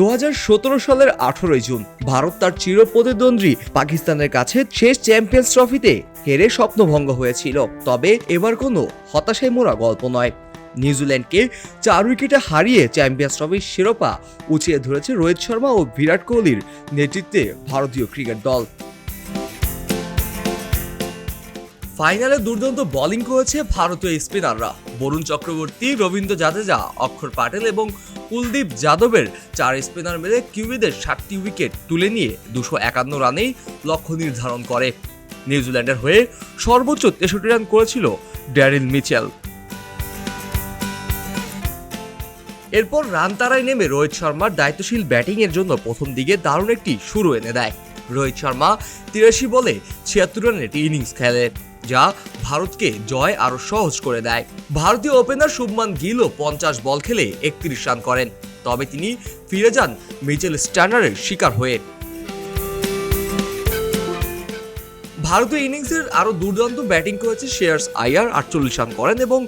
দুহাজার সতেরো সালের আঠেরোই জুন, ভারত তার চিরপ্রতিদ্বন্দ্বী পাকিস্তানের কাছে শেষ চ্যাম্পিয়ন্স ট্রফিতে হেরে স্বপ্নভঙ্গ হয়েছিল। তবে এবার কোনো হতাশায় মোড়া গল্প নয়। নিউজিল্যান্ডকে চার উইকেটে হারিয়ে চ্যাম্পিয়ন্স ট্রফির শিরোপা উঁচিয়ে ধরেছে রোহিত শর্মা ও বিরাট কোহলির নেতৃত্বে ভারতীয় ক্রিকেট দল। ফাইনালে দুর্দান্ত বোলিং করেছে ভারতীয় স্পিনাররা বরুণ চক্রবর্তী, রবীন্দ্র জাদেজা, অক্ষর পাটেল এবং কুলদীপ যাদবের চার স্পিনার মিলে কিউবিদের ষাটটি উইকেট তুলে নিয়ে দুশো একান্ন রানেই লক্ষ্য নির্ধারণ করে। নিউজিল্যান্ডের হয়ে সর্বোচ্চ তেষট্টি রান করেছিল ড্যারিল মিচেল। এরপর রান তারায় নেমে রোহিত শর্মার দায়িত্বশীল ব্যাটিংয়ের জন্য প্রথম দিকে দারুণ একটি শুরু এনে দেয়। রোহিত শর্মা তিরাশি বলে ছিয়াত্তর রানের ইনিংস খেলে, যা ভারতকে জয় আরও সহজ করে দেয়। ভারতীয় ওপেনার শুভমান গিলও পঞ্চাশ বল খেলে একত্রিশ রান করেন। তবে তিনি ফিরে যান মিচেল স্ট্যান্ডারের শিকার হয়ে। ভারতীয় ইনিংসের আরও দুর্দান্ত ব্যাটিং করেছে শেয়ার্স আয়ার আটচল্লিশ রান করেন এবং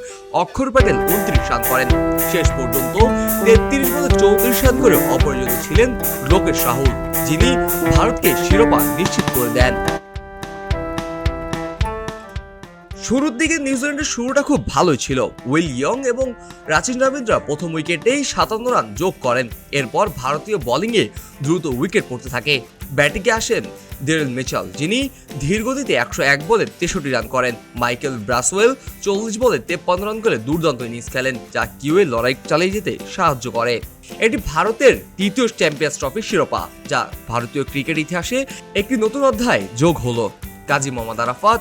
অক্ষর প্যাটেল উনত্রিশ রান করেন। শেষ পর্যন্ত তেত্রিশ বলে চৌত্রিশ রান করে অপরাজিত ছিলেন লোকেশ রাহুল যিনি ভারতকে শিরোপা নিশ্চিত করে দেন। শুরুর দিকে নিউজিল্যান্ডের শুরুটা খুব ভালোই ছিল। উইল ইয়ং এবং রাচিন রবীন্দ্রা প্রথম উইকেটেই সাতান্ন রান যোগ করেন। এরপর ভারতীয় বোলিংয়ে দ্রুত উইকেট পড়তে থাকে। ব্যাটিংয়ে আসেন ডেরেল মিচাল, যিনি ধীরগতিতে একশো এক বলে তেষট্টি রান করেন। মাইকেল ব্রাসওয়েল চল্লিশ বলে তেপ্পান্ন রান করে দুর্দান্ত ইনিংস খেলেন, যা কিউয়ে লড়াই চালিয়ে যেতে সাহায্য করে। এটি ভারতের তৃতীয় চ্যাম্পিয়ন্স ট্রফির শিরোপা, যা ভারতীয় ক্রিকেট ইতিহাসে একটি নতুন অধ্যায় যোগ হলো। কাজী মোহাম্মদ আরাফাত